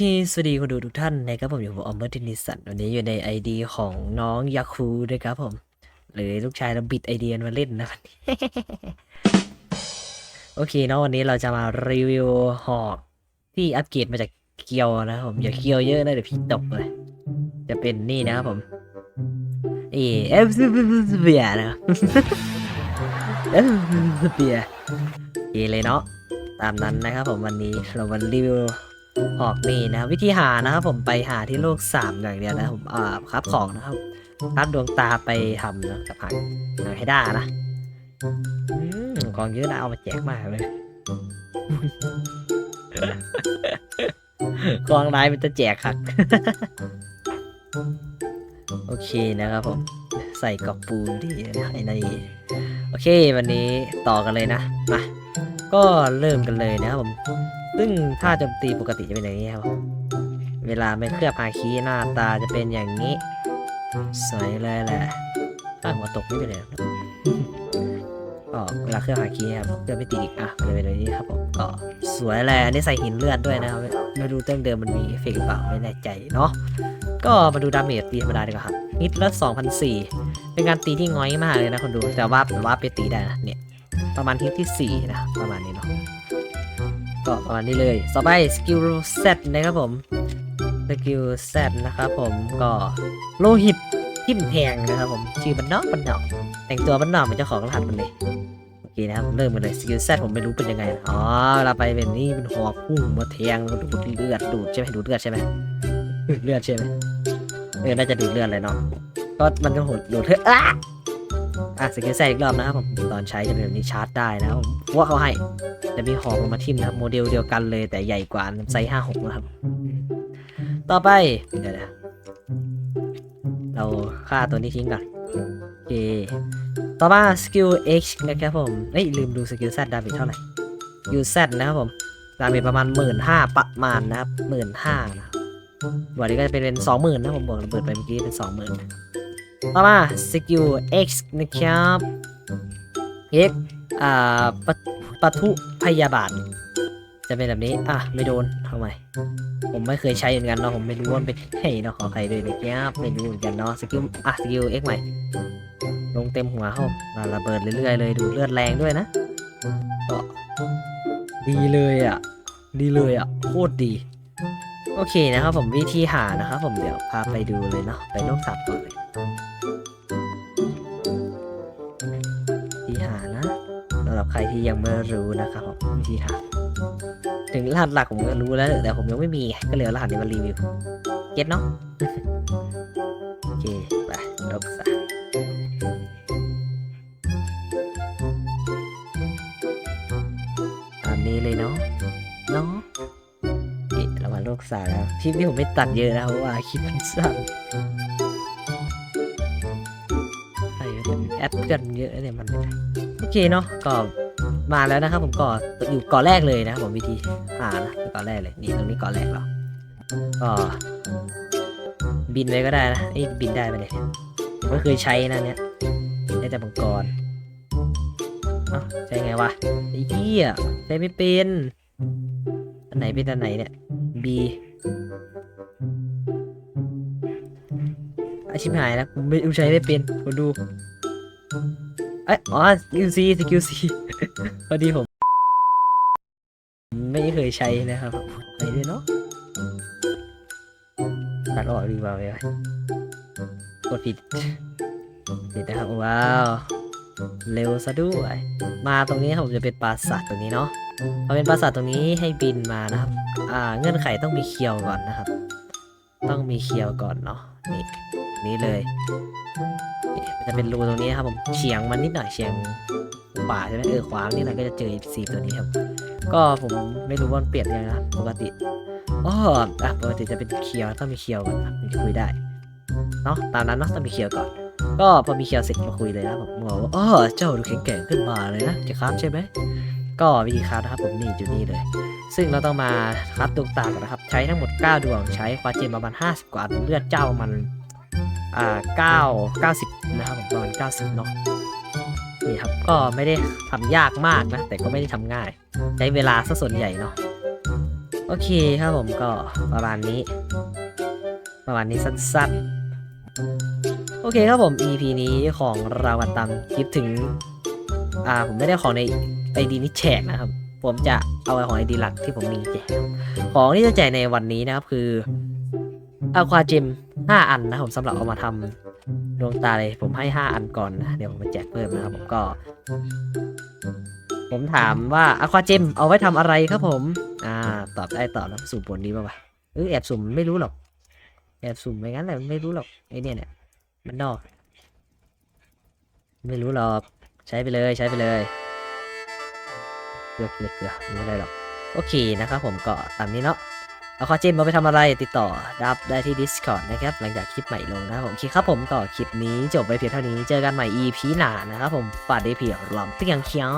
เคสวัสดีคนดูทุกท่านนะครับผมอยู่กับออมเบอร์ตินิสันวันนี้อยู่ใน ID ของน้องยาคูด้วยครับผม หรือลูกชายเราบิดไอเดียมาเล่นนะวันนี้โอเคเนาะวันนี้เราจะมารีวิวหอกที่อัปเกรดมาจากเกียวนะครับผมอย่าเกียวเยอะนะเดี๋ยวพี่ตกเลย จะเป็นนี่นะครับผมนี่เอฟซีเบียนะเอฟซีเบียโอเลยเนาะตามนั้นนะครับผมวันนี้เรามารีวิว ออกนี่นะวิธีหานะครับผมไปหาที่โลกสามอย่างเดียวนะผมอ่าครับของนะครับรับดวงตาไปทำนะกับหังหาให้ได้นะอืมของเยอะนะเอามาแจกมากเลยกองร้ายมันจะแจกคักโอเคนะครับผมใส่กรอบปูนที่ไอ้นี่โอเค วันนี้ต่อกันเลยนะมาก็เริ่มกันเลยนะครับผม ซึ่งท่าโจมตีปกติจะเป็นอย่างนี้ครับ เวลาไม่เคลือบอาคีหน้าตาจะเป็นอย่างนี้ สวยเลยแหละตั้งหัวตกไม่เป็นไรหรอกก็เวลาเคลือบอาคีครับเคลือบไม่ติดอีกอะเป็นแบบนี้ครับผมก็สวยแหละอันนี่ใส่หินเลือดด้วยนะครับไม่รู้เติมเดิมมันมีเอฟเฟกต์หรือเปล่าไม่แน่ใจเนาะก็มาดูดาเมจตีธรรมดาดีกว่าครับนิดละ2,004 เป็นการตีที่ง้อยมากเลยนะคนดูแต่ว่าว่าไปตีได้นะเนี่ยประมาณฮิตที่สี่นะ ประมาณนี้ ก็ประมาณนี้เลย ต่อไปสกิลเซตนะครับผม สกิลเซตนะครับผม ก็โลหิตทิมแทงนะครับผม ชื่อบันนอกบันนอก แต่งตัวบันนอกเป็นเจ้าของรหัสมันเลยโอเคนะครับผมเริ่มกันเลยสกิลเซตผมไม่รู้เป็นยังไง อ๋อเวลาไปเป็นนี่เป็นหอกพุ่งมาแทงมาดูดเลือดดูดใช่ไหมดูดเลือดใช่ไหมดูดเลือดใช่ไหมเออ น่าจะดูดเลือดเลยเนาะ ก็มันจะหดดูดเลือดอะ อะสกิลเซตอีกรอบนะครับผมตอนใช้จะเป็นแบบนี้ชาร์จได้นะครับผมว่าเขาให้จะมีหอกลงมาทิ่มนะครับโมเดลเดียวกันเลยแต่ใหญ่กว่าไซส์ห้าหกนะครับ ต่อไปเดี๋ยวนะเราฆ่าตัวนี้ทิ้งก่อนโอเคต่อมาสกิล H นะครับผมเอ้ยลืมดูสกิล Z ดาเมจเท่าไหร่ยู Z นะครับผมดาเมจประมาณหมื่นห้าประมาณนะครับหมื่นห้านะวันนี้ก็จะเป็นสองหมื่นนะผมบอกระเบิดไปเมื่อกี้เป็นสองหมื่น ต่อมาสกิล X นะครับ X อ่าปะปะทุพยาบาท จะเป็นแบบนี้ อะ ไม่โดนทำไม ผมไม่เคยใช้เหมือนกันเนาะ ผมไม่รู้ว่ามันเป็นไงเนาะ ขอใครด้วยนะครับไม่รู้เหมือนกันเนาะ สกิล อะ สกิล X ใหม่ ลงเต็มหัวเขาอะระเบิดเรื่อยๆเลย ดูเลือดแรงด้วยนะก็ดีเลยอะ ดีเลยอะ โคตรดี โอเคนะครับผมวิธีหานะครับผมเดี๋ยวพาไปดูเลยเนาะ ไปโลกสัตว์ก่อนเลย วิธีหานะสำหรับใครที่ยังไม่รู้นะครับผมวิธีหา ถึงรหัสหลักผมก็รู้แล้ว แต่ผมยังไม่มี ก็เลยเอารหัสนี้มารีวิว เก็ตเนาะ โอเค ไปลบซะตามนี้เลยเนาะ เนาะเอ๊ะเรามาโลกสาแล้วคลิปนี้ผมไม่ตัดเยอะนะเพราะว่าคลิปมันสั้น แอปเพื่อนเยอะเนี่ยมันโอเคเนาะก็มาแล้วนะครับ ผมก็ออยู่กาะแรกเลยนะครับผมวิธีหานะกาะแรกเลยนี่ตรงนี้กาะแรกเราก็บินเลยก็ได้นะไอ้บินได้ไปเลยผมไม่เคยใช้นะเนี่ยได้แต่มังกรเอ้าใช้ไงวะไอ้เหี้ยใช้ไม่เป็นอันไหนเป็นอันไหนเนี่ย B อาชิบหายแล้วผมไม่ใช้ไม่เป็นผมดู เอ้ยอ๋อสกิลซีสกิลซีพอดีผม ไม่เคยใช้นะครับไปด้วยเนาะตัดออกดีกว่าไหมกดผิดผิดนะครับว้าวเร็วซะด้วย มาตรงนี้ครับผมจะเป็นปราสาทตรงนี้เนาะพอเป็นปราสาทตรงนี้ให้บินมานะครับ อ่า เงื่อนไขต้องมีเคียวก่อนนะครับ ต้องมีเคียวก่อนเนาะ นี่นี่เลยมันจะเป็นรูตรงนี้ครับผมเฉียงมันนิดหน่อยเฉียงขวาใช่ไหมเออขวานิดหน่อยก็จะเจอสีตัวนี้ครับ ก็ผมไม่รู้ว่ามันเปลี่ยนยังไงนะปกติอ๋ออะปกติจะเป็นเคียวต้องมีเคียวก่อนครับถึงจะคุยได้เนาะตามนั้นเนาะต้องมีเคียวก่อน ก็พอมีเคียวเสร็จมาคุยเลยนะผมบอกว่าอ๋อเจ้าดูแข็งแกร่งขึ้นมาเลยนะจะครับใช่ไหม ก็วิธีครับนะครับผมนี่อยู่นี่เลย ซึ่งเราต้องมาครับดวงตากันนะครับ ใช้ทั้งหมด 9 ดวง ใช้ควาเจมประมาณ 50 กว่าเลือดเจ้ามันอ่าเก้าเก้าสิบนะครับผมประมาณเก้าสิบเนาะนี่ครับก็ไม่ได้ทำยากมากนะ แต่ก็ไม่ได้ทำง่าย ใช้เวลาซะส่วนใหญ่เนาะโอเคครับผมก็ประมาณนี้ ประมาณนี้สั้นๆ โอเคครับผม EP นี้ของเรากันตามคลิปถึง อ่าผมไม่ได้ของใน ไอดีนี้แจกนะครับ ผมจะเอาของไอดีหลักที่ผมมีแจกของที่จะแจกในวันนี้นะครับคืออะควาเจม5 อันนะผมสำหรับเอามาทำดวงตาเลยผมให้ 5 อันก่อนนะเดี๋ยวผมไปแจกเพิ่มนะครับผมก็ ผมถามว่าอะควาเจมเอาไว้ทำอะไรครับผม อ่า ตอบได้ตอบแล้วสุ่มผลดีป่าวะเออแอบสุ่มไม่รู้หรอก แอบสุ่มไม่งั้นแหละไม่รู้หรอกไอเนี่ยเนี่ยมันนอก ไม่รู้หรอก ใช้ไปเลยใช้ไปเลย ลือเกลือเกลือไม่ได้หรอก โอเคนะครับผมก็ตามนี้เนาะเอาข้อเจมมาไปทำอะไรติดต่อรับได้ที่ Discord นะครับ หลังจากคลิปใหม่ลงนะครับผมโอเคครับผมก็คลิปนี้จบไปเพียงเท่านี้เจอกันใหม่ EP หน้านะครับผมฝากดีเพียงลอมเตียงเคียว